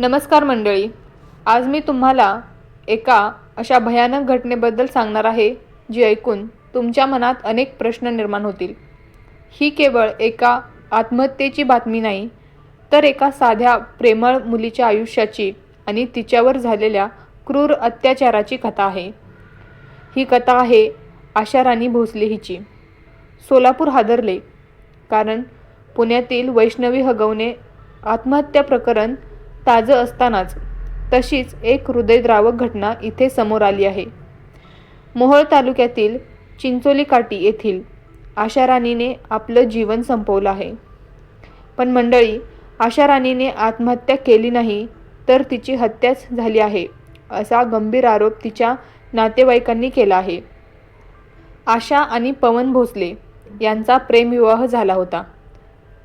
नमस्कार मंडळी. आज मी तुम्हाला एका अशा भयानक घटनेबद्दल सांगणार आहे जी ऐकून तुमच्या मनात अनेक प्रश्न निर्माण होतील. ही केवळ एका आत्महत्येची बातमी नाही तर एका साध्या प्रेमळ मुलीच्या आयुष्याची आणि तिच्यावर झालेल्या क्रूर अत्याचाराची कथा आहे. ही कथा आहे आशा राणी भोसले हिची. सोलापूर हादरले कारण पुण्यातील वैष्णवी हगवणे आत्महत्या प्रकरण ताजं असतानाच तशीच एक हृदयद्रावक घटना इथे समोर आली आहे. मोहोळ तालुक्यातील चिंचोली काठी येथील आशा राणीने आपलं जीवन संपवलं आहे. पण मंडळी आशा राणीने आत्महत्या केली नाही तर तिची हत्याच झाली आहे असा गंभीर आरोप तिच्या नातेवाईकांनी केला आहे. आशा आणि पवन भोसले यांचा प्रेमविवाह झाला होता.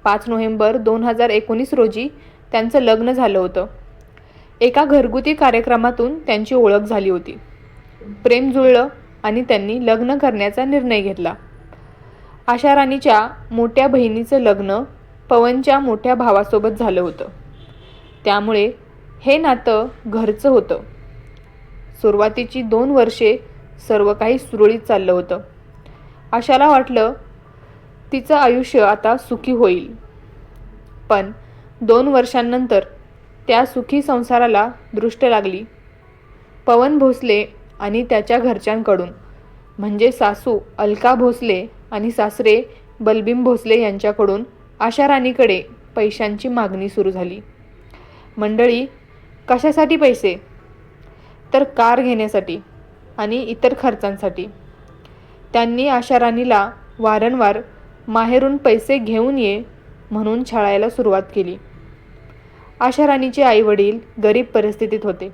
पाच नोव्हेंबर दोन हजार एकोणीस रोजी त्यांचं लग्न झालं होतं. एका घरगुती कार्यक्रमातून त्यांची ओळख झाली होती. प्रेम जुळलं आणि त्यांनी लग्न करण्याचा निर्णय घेतला. आशा राणीच्या मोठ्या बहिणीचं लग्न पवनच्या मोठ्या भावासोबत झालं होतं. त्यामुळे हे नातं घरचं होतं. सुरुवातीची दोन वर्षे सर्व काही सुरळीत चाललं होतं. आशाला वाटलं तिचं आयुष्य आता सुखी होईल. पण दोन वर्षांनंतर त्या सुखी संसाराला दृष्ट लागली. पवन भोसले आणि त्याच्या घरच्यांकडून म्हणजे सासू अलका भोसले आणि सासरे बलबीम भोसले यांच्याकडून आशा राणीकडे पैशांची मागणी सुरू झाली. मंडळी कशासाठी पैसे? तर कार घेण्यासाठी आणि इतर खर्चांसाठी. त्यांनी आशा राणीला वारंवार माहेरून पैसे घेऊन ये म्हणून छळायला सुरुवात केली. आशा राणीचे आईवडील गरीब परिस्थितीत होते.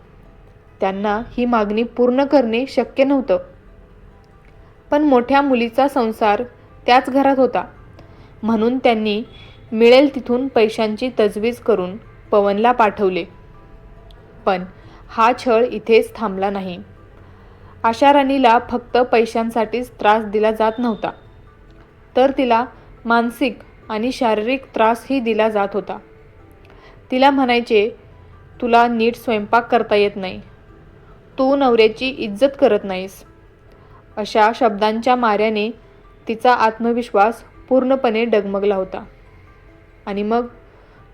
त्यांना ही मागणी पूर्ण करणे शक्य नव्हतं. पण मोठ्या मुलीचा संसार त्याच घरात होता. म्हणून त्यांनी मिळेल तिथून पैशांची तजवीज करून पवनला पाठवले. पण हा छळ इथेच थांबला नाही. आशा राणीला फक्त पैशांसाठीच त्रास दिला जात नव्हता. तर तिला मानसिक आणि शारीरिक त्रासही दिला जात होता. तिला म्हणायचे तुला नीट स्वयंपाक करता येत नाही. तू नवऱ्याची इज्जत करत नाहीस. अशा शब्दांच्या माऱ्याने तिचा आत्मविश्वास पूर्णपणे डगमगला होता. आणि मग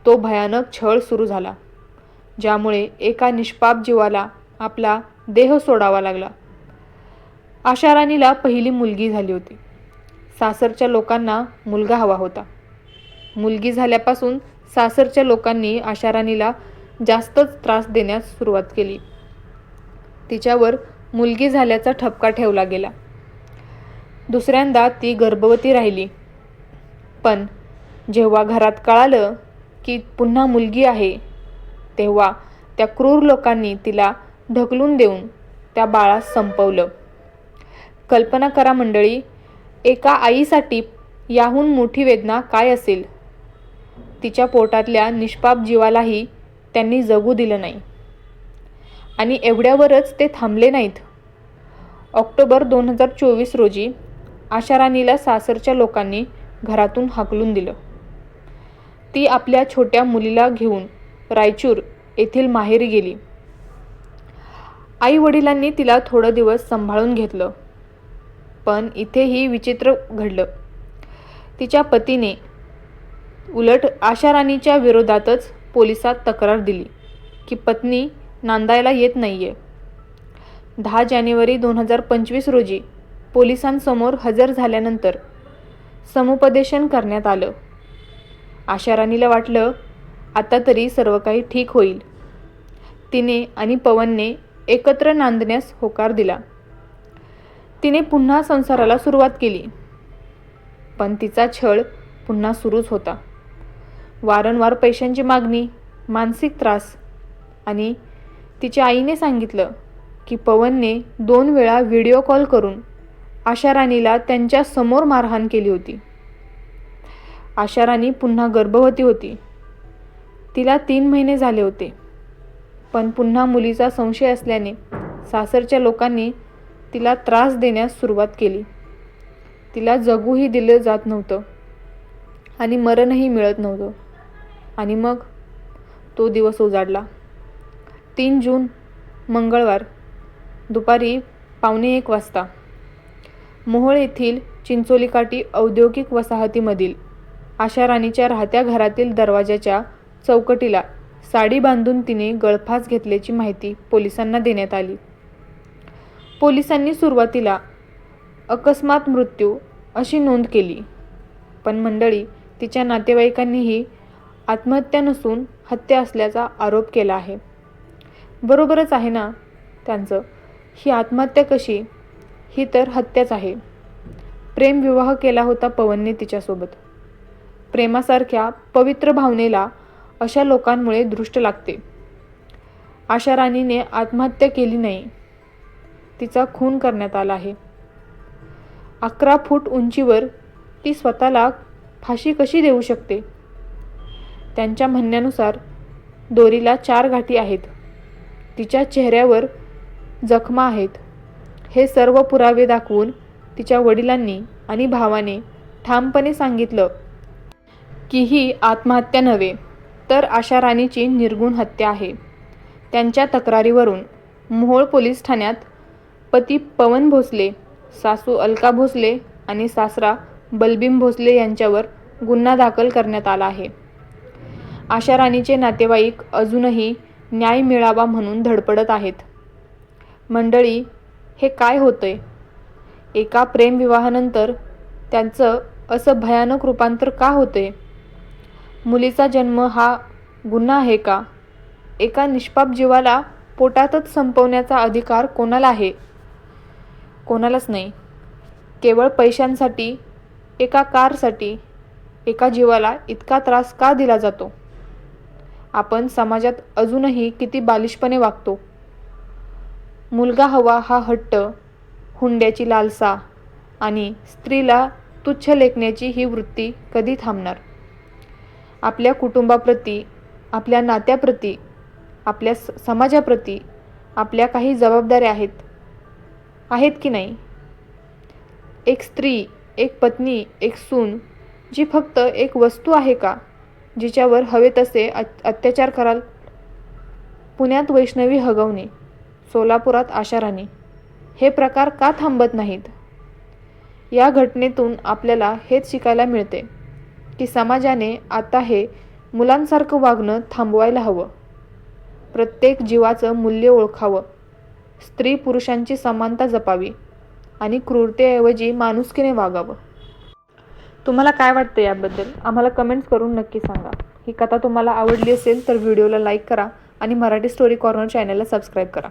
तो भयानक छळ सुरू झाला ज्यामुळे एका निष्पाप जीवाला आपला देह सोडावा लागला. आशा राणीला पहिली मुलगी झाली होती. सासरच्या लोकांना मुलगा हवा होता. मुलगी झाल्यापासून सासरच्या लोकांनी आशा राणीला जास्तच त्रास देण्यास सुरुवात केली. तिच्यावर मुलगी झाल्याचा ठपका ठेवला गेला. दुसऱ्यांदा ती गर्भवती राहिली. पण जेव्हा घरात कळालं की पुन्हा मुलगी आहे तेव्हा त्या क्रूर लोकांनी तिला ढकलून देऊन त्या बाळास संपवलं. कल्पना करा मंडळी एका आईसाठी याहून मोठी वेदना काय असेल? तिच्या पोटातल्या निष्पाप जीवालाही त्यांनी जगू दिलं नाही. आणि एवढ्यावरच ते थांबले नाहीत. ऑक्टोबर दोन हजार चोवीस रोजी आशाराणीला सासरच्या लोकांनी घरातून हाकलून दिलं. ती आपल्या छोट्या मुलीला घेऊन रायचूर येथील माहेरी गेली. आई वडिलांनी तिला थोडं दिवस सांभाळून घेतलं. पण इथेही विचित्र घडलं. तिच्या पतीने उलट आशाराणीच्या विरोधातच पोलिसात तक्रार दिली की पत्नी नांदायला येत नाहीये. दहा जानेवारी दोन हजार पंचवीस रोजी पोलिसांसमोर हजर झाल्यानंतर समुपदेशन करण्यात आलं. आशाराणीला वाटलं आता तरी सर्व काही ठीक होईल. तिने आणि पवनने एकत्र नांदण्यास होकार दिला. तिने पुन्हा संसाराला सुरुवात केली पण तिचा छळ पुन्हा सुरूच होता. वारंवार पैशांची मागणी मानसिक त्रास. आणि तिच्या आईने सांगितलं की पवनने दोन वेळा व्हिडिओ कॉल करून आशा राणीला त्यांच्यासमोर मारहाण केली होती. आशा राणी पुन्हा गर्भवती होती. तिला तीन महिने झाले होते. पण पुन्हा मुलीचा संशय असल्याने सासरच्या लोकांनी तिला त्रास देण्यास सुरुवात केली. तिला जगूही दिलं जात नव्हतं आणि मरणही मिळत नव्हतं. आणि मग? तो दिवस उजाडला तीन जून मंगळवार. दुपारी पावणे एक वाजता. मोहोळ येथील चिंचोलीकाठी औद्योगिक वसाहतीमधील आशा राणीच्या राहत्या घरातील दरवाजाच्या चौकटीला साडी बांधून तिने गळफास घेतल्याची माहिती पोलिसांना देण्यात आली. पोलिसांनी सुरुवातीला अकस्मात मृत्यू अशी नोंद केली पण मंडळी तिच्या नातेवाईकांनीही आत्महत्या नसून हत्या असल्याचा आरोप केला आहे. बरोबरच आहे ना त्यांचं? ही आत्महत्या कशी? ही तर हत्याच आहे. प्रेमविवाह केला होता पवनने तिच्यासोबत. प्रेमासारख्या पवित्र भावनेला अशा लोकांमुळे दृष्ट लागते. आशा राणीने आत्महत्या केली नाही. तिचा खून करण्यात आला आहे. अकरा फूट उंचीवर ती स्वतःला फाशी कशी देऊ शकते? त्यांच्या म्हणण्यानुसार दोरीला चार गाठी आहेत. तिच्या चेहऱ्यावर जखमा आहेत. हे सर्व पुरावे दाखवून तिच्या वडिलांनी आणि भावाने ठामपणे सांगितलं की ही आत्महत्या नव्हे तर आशा राणीची निर्गुण हत्या आहे. त्यांच्या तक्रारीवरून मोहोळ पोलीस ठाण्यात पती पवन भोसले सासू अलका भोसले आणि सासरा बलबीम भोसले यांच्यावर गुन्हा दाखल करण्यात आला आहे. आशा राणीचे नातेवाईक अजूनही न्याय मिळावा म्हणून धडपडत आहेत. मंडळी हे काय होतंय? एका प्रेमविवाहानंतर त्यांचं असं भयानक रूपांतर का होते मुलीचा जन्म हा गुन्हा आहे का? एका निष्पाप जीवाला पोटातच संपवण्याचा अधिकार कोणाला आहे? कोणालाच नाही. केवळ पैशांसाठी एका कारसाठी एका जीवाला इतका त्रास का दिला जातो? आपण समाजात अजूनही किती बालिशपणे वागतो? मुलगा हवा हा हट्ट हुंड्याची लालसा आणि स्त्रीला तुच्छ लेखण्याची ही वृत्ती कधी थांबणार? आपल्या कुटुंबाप्रती आपल्या नात्याप्रती आपल्या स समाजाप्रती आपल्या काही जबाबदाऱ्या आहेत? आहेत की नाही? एक स्त्री एक पत्नी एक सून जी फक्त एक वस्तू आहे का? जिच्यावर हवे तसे अत्याचार कराल. पुण्यात वैष्णवी हगवणे सोलापुरात आशाराणी हे प्रकार का थांबत नाहीत? या घटनेतून आपल्याला हेच शिकायला मिळते की समाजाने आता हे मुलांसारखं वागणं थांबवायला हवं. प्रत्येक जीवाचं मूल्य ओळखावं. स्त्री पुरुषांची समानता जपावी आणि क्रूरतेऐवजी माणुसकीने वागावं. तुम्हाला काय वाटतं याबद्दल? आम्हाला कमेंट्स करून नक्की सांगा. ही कथा तुम्हाला आवडली असेल तर व्हिडिओला लाईक करा आणि मराठी स्टोरी कॉर्नर चॅनलला सबस्क्राईब करा.